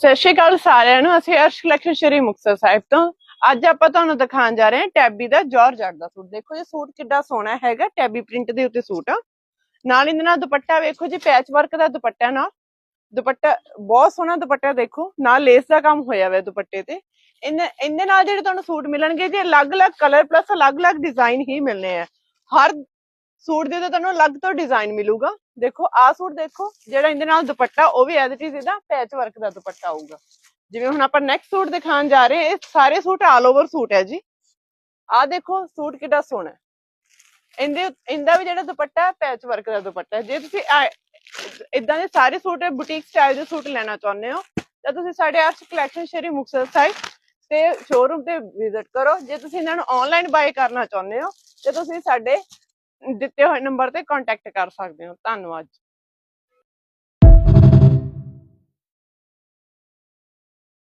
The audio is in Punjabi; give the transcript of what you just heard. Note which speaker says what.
Speaker 1: ਸਤਿ ਸ਼੍ਰੀ ਅਕਾਲ ਸਾਰਿਆਂ ਨੂੰ, ਅਸੀਂ ਅਰਸ਼ ਕਲੈਕਸ਼ਨ ਸ਼੍ਰੀ ਮੁਕਤਸਰ ਸਾਹਿਬ ਤੋਂ। ਅੱਜ ਆਪਾਂ ਤੁਹਾਨੂੰ ਦਿਖਾਉਣ ਜਾ ਰਹੇ ਹਾਂ ਟੈਬੀ ਦਾ ਜਾਰਜਟ ਦਾ ਸੂਟ। ਦੇਖੋ ਇਹ ਸੂਟ ਕਿੱਡਾ ਸੋਹਣਾ ਹੈਗਾ, ਟੈਬੀ ਪ੍ਰਿੰਟ ਦੇ ਉੱਤੇ ਸੂਟ ਆ। ਨਾਲ ਇਹਦੇ ਨਾਲ ਦੁਪੱਟਾ ਵੇਖੋ ਜੀ ਪੈਚ ਵਰਕ ਦਾ ਦੁਪੱਟਾ ਨਾਲ। ਦੁਪੱਟਾ, ਬਹੁਤ ਸੋਹਣਾ ਦੁਪੱਟਾ ਦੇਖੋ, ਨਾਲ ਲੇਸ ਦਾ ਕੰਮ ਹੋਇਆ ਹੋਇਆ ਦੁਪੱਟੇ ਤੇ। ਇਹਨੇ, ਇਹਦੇ ਨਾਲ ਜਿਹੜੇ ਤੁਹਾਨੂੰ ਸੂਟ ਮਿਲਣਗੇ ਜੀ, ਅਲੱਗ-ਅਲੱਗ ਕਲਰ ਪਲੱਸ ਅਲੱਗ-ਅਲੱਗ ਡਿਜ਼ਾਈਨ ਹੀ ਮਿਲਨੇ ਆ। ਹਰ ਸੂਟ ਦੇ ਉੱਤੇ ਤੁਹਾਨੂੰ ਅਲੱਗ ਤੋਂ ਡਿਜ਼ਾਈਨ ਮਿਲੂਗਾ। ਦੇਖੋ, ਆਹ ਸੂਟ ਦੇਖੋ, ਜਿਹੜਾ ਇਹਦੇ ਨਾਲ ਦੁਪੱਟਾ, ਉਹ ਵੀ ਐਜ਼ ਇਟ ਇਜ਼ ਇਹਦਾ ਪੈਚ ਵਰਕ ਦਾ ਦੁਪੱਟਾ ਆਊਗਾ। ਜਿਵੇਂ ਹੁਣ ਆਪਾਂ ਨੈਕਸਟ ਸੂਟ ਦਿਖਾਉਣ ਜਾ ਰਹੇ ਹਾਂ, ਇਹ ਸਾਰੇ ਸੂਟ ਆਲ ਓਵਰ ਸੂਟ ਹੈ ਜੀ। ਆਹ ਦੇਖੋ, ਸੂਟ ਕਿੱਡਾ ਸੋਹਣਾ ਇਹਦੇ, ਇਹਦਾ ਵੀ ਜਿਹੜਾ ਦੁਪੱਟਾ ਪੈਚ ਵਰਕ ਦਾ ਦੁਪੱਟਾ ਹੈ। ਜੇ ਤੁਸੀਂ ਇਦਾਂ ਦੇ ਸਾਰੇ ਸੂਟ ਬੁਟੀਕ ਸਟਾਈਲ ਦੇ ਸੂਟ ਲੈਣਾ ਚਾਹੁੰਦੇ ਹੋ, ਤਾਂ ਤੁਸੀਂ ਸਾਡੇ ਆਰਟ ਕਲੈਕਸ਼ਨ ਸ਼੍ਰੀ ਮੁਕਤਸਰ ਸਾਹਿਬ ਤੇ ਸ਼ੋਰੂਮ ਤੇ ਵਿਜ਼ਿਟ ਕਰੋ। ਜੇ ਤੁਸੀਂ ਇਹਨਾਂ ਨੂੰ ਆਨਲਾਈਨ ਬਾਏ ਕਰਨਾ ਚਾਹੁੰਦੇ ਹੋ, ਤੇ ਤੁਸੀਂ ਸਾਡੇ ਦਿੱਤੇ ਹੋਏ ਨੰਬਰ ਤੇ ਕੰਟੈਕਟ ਕਰ ਸਕਦੇ ਹੋ। ਧੰਨਵਾਦ